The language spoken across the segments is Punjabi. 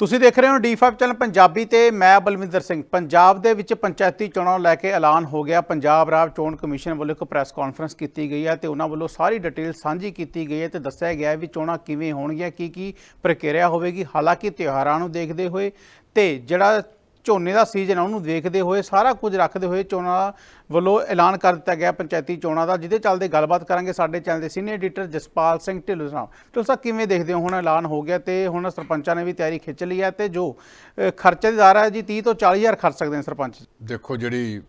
ਤੁਸੀਂ ਦੇਖ ਰਹੇ ਹੋ D5 ਚੈਨਲ ਪੰਜਾਬੀ ਤੇ ਮੈਂ ਬਲਵਿੰਦਰ ਸਿੰਘ। ਪੰਜਾਬ ਦੇ ਵਿੱਚ ਪੰਚਾਇਤੀ ਚੋਣਾਂ ਲੈ ਕੇ ਐਲਾਨ ਹੋ ਗਿਆ। ਪੰਜਾਬ ਰਾਜ ਚੋਣ ਕਮਿਸ਼ਨ ਵੱਲੋਂ ਇੱਕ ਪ੍ਰੈਸ ਕਾਨਫਰੰਸ ਕੀਤੀ ਗਈ ਹੈ ਤੇ ਉਹਨਾਂ ਵੱਲੋਂ ਸਾਰੀ ਡਿਟੇਲ ਸਾਂਝੀ ਕੀਤੀ ਗਈ ਹੈ ਤੇ ਦੱਸਿਆ ਗਿਆ ਹੈ ਵੀ ਚੋਣਾਂ ਕਿਵੇਂ ਹੋਣਗੀਆਂ ਕੀ ਕੀ ਪ੍ਰਕਿਰਿਆ ਹੋਵੇਗੀ। ਹਾਲਾਂਕਿ ਤਿਉਹਾਰਾਂ ਨੂੰ ਦੇਖਦੇ ਹੋਏ ਤੇ ਜਿਹੜਾ ਝੋਨੇ ਦਾ ਸੀਜ਼ਨ ਆ ਉਹਨੂੰ ਦੇਖਦੇ ਹੋਏ ਸਾਰਾ ਕੁਝ ਰੱਖਦੇ ਹੋਏ ਚੋਣਾਂ ਵੱਲੋਂ ਐਲਾਨ ਕਰ ਦਿੱਤਾ ਗਿਆ ਪੰਚਾਇਤੀ ਚੋਣਾਂ ਦਾ ਜਿਹਦੇ ਚੱਲਦੇ ਗੱਲਬਾਤ ਕਰਾਂਗੇ ਸਾਡੇ ਚੈਨਲ ਦੇ ਸੀਨੀਅਰ ਐਡੀਟਰ ਜਸਪਾਲ ਸਿੰਘ ਢਿੱਲੋਂ ਸਾਹਿਬ। ਢਿੱਲੋਂ ਸਾਹਿਬ ਕਿਵੇਂ ਦੇਖਦੇ ਹੋ? ਹੁਣ ਐਲਾਨ ਹੋ ਗਿਆ ਤੇ ਹੁਣ ਸਰਪੰਚਾਂ ਨੇ ਵੀ ਤਿਆਰੀ ਖਿੱਚ ਲਈ ਹੈ ਤੇ ਜੋ ਅ, ਖਰਚੇ ਦੀ ਦਰ ਹੈ ਜੀ 30 ਤੋਂ 40 ਹਜ਼ਾਰ ਖਰਚ ਸਕਦੇ ਨੇ ਸਰਪੰਚ ਦੇਖੋ ਜਿਹੜੀ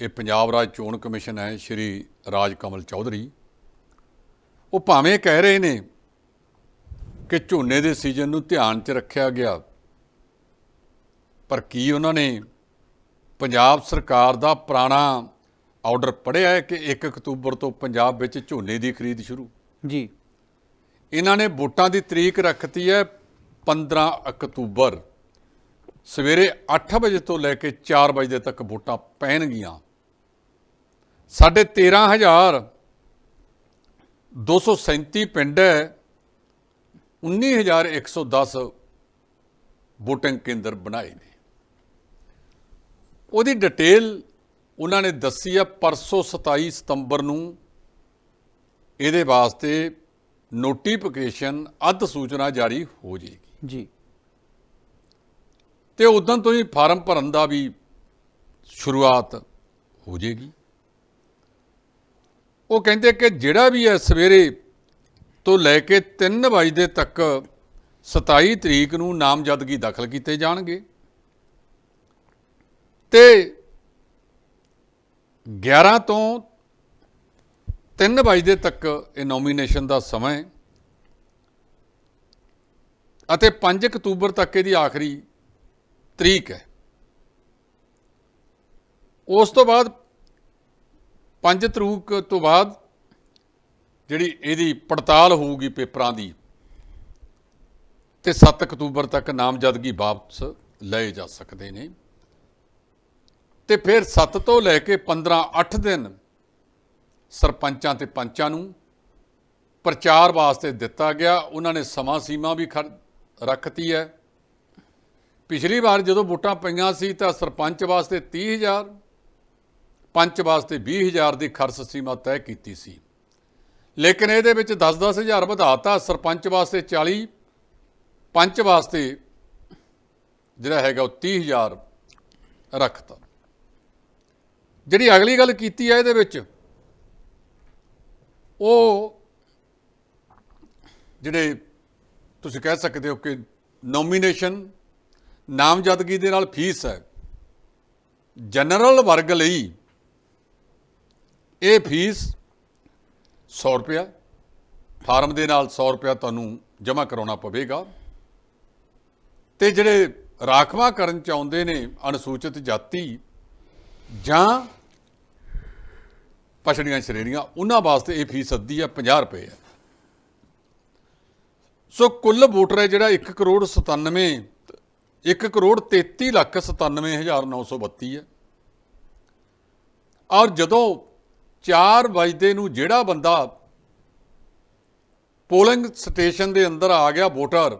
ਇਹ ਪੰਜਾਬ ਰਾਜ ਚੋਣ ਕਮਿਸ਼ਨ ਹੈ ਸ਼੍ਰੀ ਰਾਜ ਕਮਲ ਚੌਧਰੀ ਉਹ ਭਾਵੇਂ ਕਹਿ ਰਹੇ ਨੇ ਕਿ ਝੋਨੇ ਦੇ ਸੀਜ਼ਨ ਨੂੰ ਧਿਆਨ 'ਚ ਰੱਖਿਆ ਗਿਆ ਪਰ ਕੀ ਉਹਨਾਂ ਨੇ ਪੰਜਾਬ ਸਰਕਾਰ ਦਾ ਪੁਰਾਣਾ ਆਰਡਰ ਪੜਿਆ ਹੈ ਕਿ 1 ਅਕਤੂਬਰ ਤੋਂ ਪੰਜਾਬ ਵਿੱਚ ਝੋਨੇ ਦੀ ਖਰੀਦ ਸ਼ੁਰੂ? ਜੀ। ਇਹਨਾਂ ਨੇ ਵੋਟਾਂ ਦੀ ਤਰੀਕ ਰੱਖਤੀ ਹੈ 15 ਅਕਤੂਬਰ। ਸਵੇਰੇ 8 ਵਜੇ ਤੋਂ ਲੈ ਕੇ 4 ਵਜੇ ਤੱਕ ਵੋਟਾਂ ਪੈਣਗੀਆਂ। ਸਾਡੇ 13000 237 ਪਿੰਡ ਹੈ 19110 ਵੋਟਿੰਗ ਕੇਂਦਰ ਬਣਾਏ ਨੇ। ਉਹਦੀ ਡਿਟੇਲ ਉਹਨਾਂ ਨੇ ਦੱਸੀ ਹੈ ਪਰਸੋਂ 27 ਸਤੰਬਰ ਨੂੰ। ਇਹਦੇ ਵਾਸਤੇ ਨੋਟੀਫਿਕੇਸ਼ਨ ਅੱਧ ਸੂਚਨਾ ਜਾਰੀ ਹੋ ਜਾਏਗੀ। ਜੀ। ਤੇ ਉਦੋਂ ਤੋਂ ਹੀ ਫਾਰਮ ਭਰਨ ਦਾ ਵੀ ਸ਼ੁਰੂਆਤ ਹੋ ਜਾਏਗੀ। ਉਹ ਕਹਿੰਦੇ ਕਿ ਜਿਹੜਾ ਵੀ ਹੈ ਸਵੇਰੇ ਤੋਂ ਲੈ ਕੇ 3 ਵਜੇ ਤੱਕ 27 ਤਰੀਕ ਨੂੰ ਨਾਮਜ਼ਦਗੀ ਦਾਖਲ ਕੀਤੇ ਜਾਣਗੇ। ਤੇ 11 ਤੋਂ 3 ਵਜੇ ਤੱਕ ਇਹ ਨੋਮੀਨੇਸ਼ਨ ਦਾ ਸਮਾਂ ਹੈ। ਅਤੇ 5 ਅਕਤੂਬਰ ਤੱਕ ਇਹਦੀ ਆਖਰੀ ਤਰੀਕ ਹੈ। ਉਸ ਤੋਂ ਬਾਅਦ 5 ਤਰੀਕ ਤੋਂ ਬਾਅਦ ਜਿਹੜੀ ਇਹਦੀ ਪੜਤਾਲ ਹੋਊਗੀ ਪੇਪਰਾਂ ਦੀ, ਤੇ 7 ਅਕਤੂਬਰ ਤੱਕ ਨਾਮਜ਼ਦਗੀ ਵਾਪਸ ਲਏ ਜਾ ਸਕਦੇ ਨੇ। ਤੇ ਫਿਰ 7 ਤੋਂ ਲੈ ਕੇ 15 8 ਦਿਨ ਸਰਪੰਚਾਂ ਤੇ ਪੰਚਾਂ ਨੂੰ ਪ੍ਰਚਾਰ ਵਾਸਤੇ ਦਿੱਤਾ ਗਿਆ। ਉਹਨਾਂ ਨੇ ਸਮਾਂ ਸੀਮਾ ਵੀ ਖਰ- ਰੱਖਤੀ ਹੈ। ਪਿਛਲੀ ਵਾਰ ਜਦੋਂ ਵੋਟਾਂ ਪਈਆਂ ਸੀ ਤਾਂ ਸਰਪੰਚ ਵਾਸਤੇ 30000 ਪੰਚ ਵਾਸਤੇ 20000 ਦੀ ਖਰਚ ਸੀਮਾ ਤੈਅ ਕੀਤੀ ਸੀ। ਲੇਕਿਨ ਇਹਦੇ ਵਿੱਚ 10-10000 ਵਧਾਤਾ। ਸਰਪੰਚ ਵਾਸਤੇ 40 ਪੰਚ ਵਾਸਤੇ ਜਿਹੜਾ ਹੈਗਾ ਉਹ 30000 ਰੱਖਤਾ। ਜਿਹੜੀ ਅਗਲੀ ਗੱਲ ਕੀਤੀ ਹੈ ਇਹਦੇ ਵਿੱਚ, ਉਹ ਜਿਹੜੇ ਤੁਸੀਂ ਕਹਿ ਸਕਦੇ ਹੋ ਕਿ ਨੋਮੀਨੇਸ਼ਨ ਨਾਮਜ਼ਦਗੀ ਦੇ ਨਾਲ ਫੀਸ ਹੈ। ਜਨਰਲ ਵਰਗ ਲਈ ਇਹ ਫੀਸ 100 ਰੁਪਇਆ, ਫਾਰਮ ਦੇ ਨਾਲ 100 ਰੁਪਇਆ ਤੁਹਾਨੂੰ ਜਮ੍ਹਾਂ ਕਰਾਉਣਾ ਪਵੇਗਾ। ਤੇ ਜਿਹੜੇ ਰਾਖਵਾ ਕਰਨ ਚਾਹੁੰਦੇ ਨੇ ਅਨੁਸੂਚਿਤ ਜਾਤੀ ਜਾਂ ਪਛੜੀਆਂ ਸ਼੍ਰੇਣੀਆਂ, ਉਹਨਾਂ ਵਾਸਤੇ ਇਹ ਫੀਸ ਅੱਧੀ ਆ 50 ਰੁਪਏ ਹੈ ਸੋ ਕੁੱਲ ਵੋਟਰ ਹੈ ਜਿਹੜਾ 1 ਕਰੋੜ 97 1 ਕਰੋੜ 33 ਲੱਖ 97 ਹਜ਼ਾਰ 932 ਹੈ ਔਰ ਜਦੋਂ 4 ਵਜੇ ਨੂੰ ਜਿਹੜਾ ਬੰਦਾ ਪੋਲਿੰਗ ਸਟੇਸ਼ਨ ਦੇ ਅੰਦਰ ਆ ਗਿਆ ਵੋਟਰ,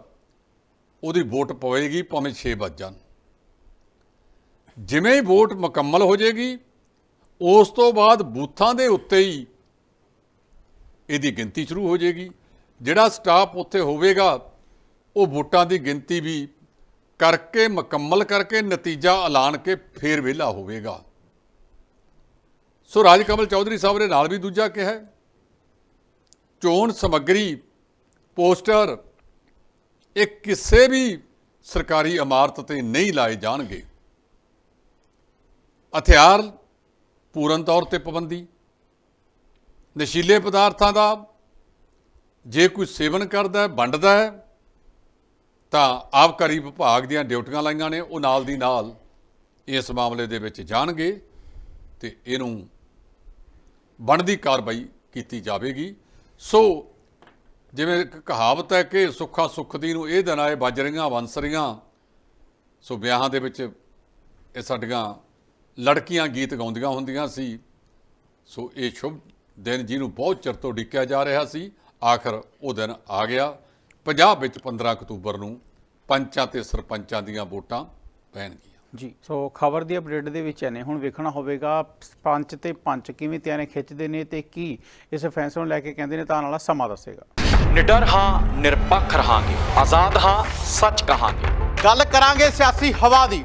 ਉਹਦੀ ਵੋਟ ਪਵੇਗੀ ਭਾਵੇਂ 6 ਵੱਜ ਜਾਣ। ਜਿਵੇਂ ਹੀ ਵੋਟ ਮੁਕੰਮਲ ਹੋ ਜਾਏਗੀ, ਉਸ ਤੋਂ ਬਾਅਦ ਬੂਥਾਂ ਦੇ ਉੱਤੇ ਹੀ ਇਹਦੀ ਗਿਣਤੀ ਸ਼ੁਰੂ ਹੋ ਜਾਏਗੀ। ਜਿਹੜਾ ਸਟਾਫ ਉੱਥੇ ਹੋਵੇਗਾ, ਉਹ ਵੋਟਾਂ ਦੀ ਗਿਣਤੀ ਵੀ ਕਰਕੇ, ਮੁਕੰਮਲ ਕਰਕੇ, ਨਤੀਜਾ ਐਲਾਨ ਕੇ ਫੇਰ ਵਿਹਲਾ ਹੋਵੇਗਾ। ਸੋ ਰਾਜ ਕਮਲ ਚੌਧਰੀ ਸਾਹਿਬ ਨੇ ਨਾਲ ਵੀ ਦੂਜਾ ਕਿਹਾ, ਚੋਣ ਸਮੱਗਰੀ, ਪੋਸਟਰ, ਇਹ ਕਿਸੇ ਵੀ ਸਰਕਾਰੀ ਇਮਾਰਤ ਤੇ ਨਹੀਂ ਲਾਏ ਜਾਣਗੇ। ਹਥਿਆਰ, ਪੂਰਨ ਤੌਰ ਤੇ ਪਾਬੰਦੀ, ਨਸ਼ੀਲੇ ਪਦਾਰਥਾਂ ਦਾ ਜੇ ਕੋਈ ਸੇਵਨ ਕਰਦਾ ਹੈ, ਵੰਡਦਾ ਹੈ, ਤਾਂ ਆਬਕਾਰੀ ਵਿਭਾਗ ਦੀਆਂ ਡਿਊਟੀਆਂ ਲਾਈਆਂ ਨੇ, ਉਹ ਨਾਲ ਦੀ ਨਾਲ ਇਸ ਮਾਮਲੇ ਦੇ ਵਿੱਚ ਜਾਣਗੇ ਤੇ ਇਹਨੂੰ ਬਣਦੀ ਕਾਰਵਾਈ ਕੀਤੀ ਜਾਵੇਗੀ। ਸੋ ਜਿਵੇਂ ਕਹਾਵਤ ਹੈ ਕਿ ਸੁੱਖਾ ਸੁੱਖ ਦੀ ਨੂੰ ਇਹ ਦਿਨ ਆਏ, ਵੱਜ ਰਹੀਆਂ ਵੰਸਰੀਆਂ ਸੋ ਵਿਆਹਾਂ ਦੇ ਵਿੱਚ ਇਹ ਸਾਡੀਆਂ ਲੜਕੀਆਂ ਗੀਤ ਗਾਉਂਦੀਆਂ ਹੁੰਦੀਆਂ ਸੀ। ਸੋ ਇਹ ਸ਼ੁਭ ਦਿਨ ਜਿਹਨੂੰ ਬਹੁਤ ਚਿਰ ਤੋਂ ਡਿੱਕਿਆ ਜਾ ਰਿਹਾ ਸੀ। ਆਖਰ ਉਹ ਦਿਨ ਆ ਗਿਆ। ਪੰਜਾਬ ਵਿੱਚ 15 ਅਕਤੂਬਰ ਨੂੰ ਪੰਚਾਂ ਤੇ ਸਰਪੰਚਾਂ ਦੀਆਂ ਵੋਟਾਂ ਪੈਣਗੀਆਂ ਜੀ ਸੋ ਖਬਰ ਦੀ ਅਪਡੇਟ ਦੇ ਵਿੱਚ ਨੇ ਹੁਣ ਵੇਖਣਾ ਹੋਵੇਗਾ ਪੰਚ ਤੇ ਪੰਚ ਕਿਵੇਂ ਤਿਆਰੇ ਖਿੱਚਦੇ ਨੇ ਤੇ ਕੀ ਇਸ ਫੈਸਲੇ ਨੂੰ ਲੈ ਕੇ ਕਹਿੰਦੇ ਨੇ ਤਾਂ ਆਉਣ ਵਾਲਾ ਸਮਾਂ ਦੱਸੇਗਾ। ਨਿਡਰ ਹਾਂ ਨਿਰਪੱਖ ਰਹਾਂਗੇ। ਆਜ਼ਾਦ ਹਾਂ ਸੱਚ ਕਹਾਂਗੇ। ਗੱਲ ਕਰਾਂਗੇ ਸਿਆਸੀ ਹਵਾ ਦੀ।